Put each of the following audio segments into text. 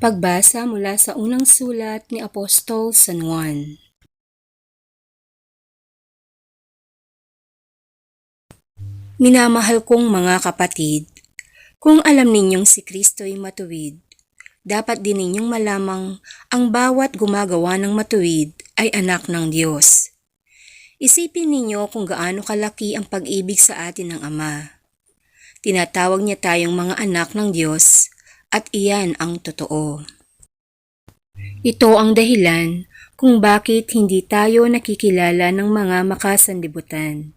Pagbasa mula sa unang sulat ni Apostol San Juan. Minamahal kong mga kapatid, kung alam ninyong si Kristo'y matuwid, dapat din ninyong malamang ang bawat gumagawa ng matuwid ay anak ng Diyos. Isipin ninyo kung gaano kalaki ang pag-ibig sa atin ng Ama. Tinatawag niya tayong mga anak ng Diyos at iyan ang totoo. Ito ang dahilan kung bakit hindi tayo nakikilala ng mga makasanlibutan.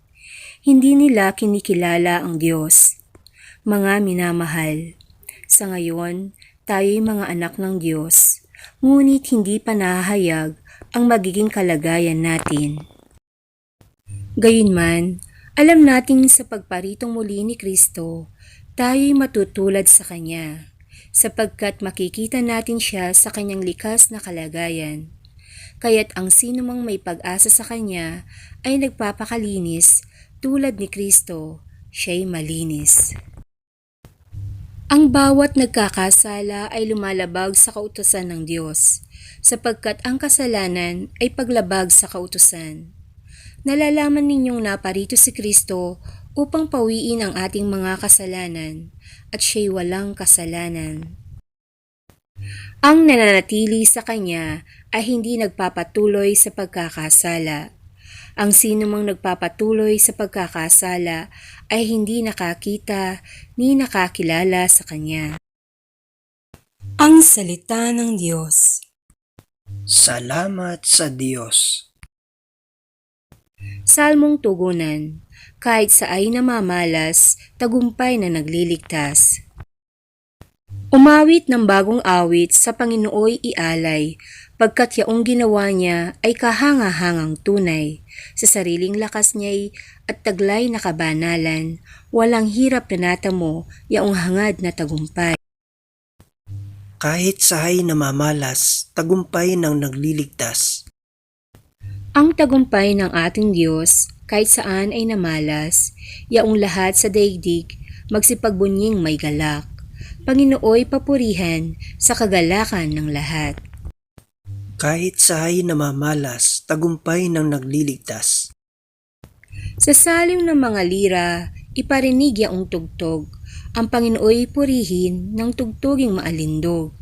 Hindi nila kinikilala ang Diyos. Mga minamahal, sa ngayon, tayo'y mga anak ng Diyos, ngunit hindi pa nahahayag ang magiging kalagayan natin. Gayunman, alam natin sa pagparitong muli ni Kristo, tayo'y matutulad sa Kanya, sapagkat makikita natin siya sa Kanyang likas na kalagayan. Kaya't ang sinumang may pag-asa sa Kanya ay nagpapakalinis tulad ni Kristo, siya'y malinis. Ang bawat nagkakasala ay lumalabag sa kautusan ng Diyos, sapagkat ang kasalanan ay paglabag sa kautusan. Nalalaman ninyong naparito si Kristo upang pawiin ang ating mga kasalanan, at siya'y walang kasalanan. Ang nananatili sa Kanya ay hindi nagpapatuloy sa pagkakasala. Ang sino mang nagpapatuloy sa pagkakasala ay hindi nakakita ni nakakilala sa Kanya. Ang Salita ng Diyos Salamat sa Diyos. Salmong Tugunan Kahit sa ay namamalas, tagumpay na nagliligtas. Umawit ng bagong awit sa Panginooy ialay, pagkat yaong ginawa niya ay kahanga-hangang tunay. Sa sariling lakas niya'y at taglay na kabanalan, walang hirap na natamo, yaong hangad na tagumpay. Kahit sahay namamalas, tagumpay ng nagliligtas. Ang tagumpay ng ating Diyos, kahit saan ay namalas, yaong lahat sa daigdig, magsipagbunying may galak. Panginooy papurihan sa kagalakan ng lahat. Kahit sahay namamalas, tagumpay ng nagliligtas. Sa salim ng mga lira, iparinig yaong tugtog, ang Panginooy purihin ng tugtuging maalindog.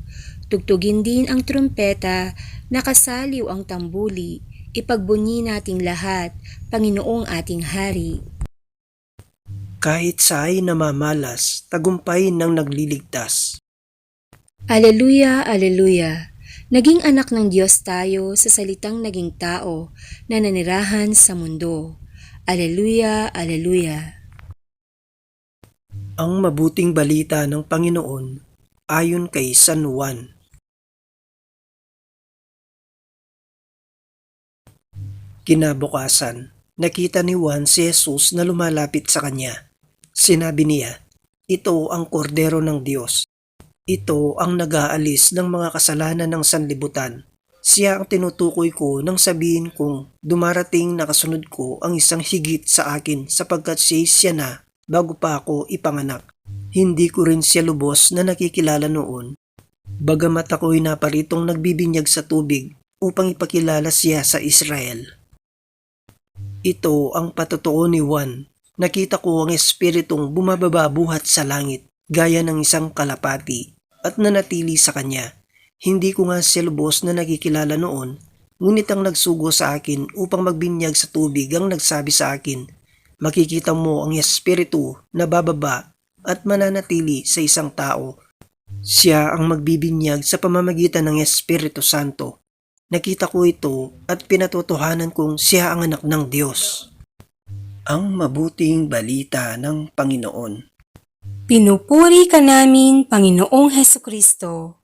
Tugtugin din ang trumpeta, nakasaliw ang tambuli, ipagbunyi nating lahat, Panginoong ating Hari. Kahit sahay namamalas, tagumpay ng nagliligtas. Aleluya, aleluya! Naging anak ng Diyos tayo sa salitang naging tao na nanirahan sa mundo. Aleluya, aleluya! Ang mabuting balita ng Panginoon ayon kay San Juan. Kinabukasan, nakita ni Juan si Jesus na lumalapit sa kanya. Sinabi niya, Ito ang kordero ng Diyos. Ito ang nag-aalis ng mga kasalanan ng sanlibutan. Siya ang tinutukoy ko nang sabihin kong dumarating na kasunod ko ang isang higit sa akin sapagkat siya siya na bago pa ako ipanganak. Hindi ko rin siya lubos na nakikilala noon. Bagamat ako'y naparitong nagbibinyag sa tubig upang ipakilala siya sa Israel. Ito ang patotoo ni Juan. Nakita ko ang espiritong bumababa buhat sa langit gaya ng isang kalapati at nanatili sa kanya. Hindi ko nga siya lubos na nakikilala noon, ngunit ang nagsugo sa akin upang magbinyag sa tubig ang nagsabi sa akin, makikita mo ang espiritu na bababa at mananatili sa isang tao. Siya ang magbibinyag sa pamamagitan ng Espiritu Santo. Nakita ko ito at pinatotohanan kong siya ang anak ng Diyos. Ang mabuting balita ng Panginoon. Pinupuri ka namin, Panginoong Heso Kristo.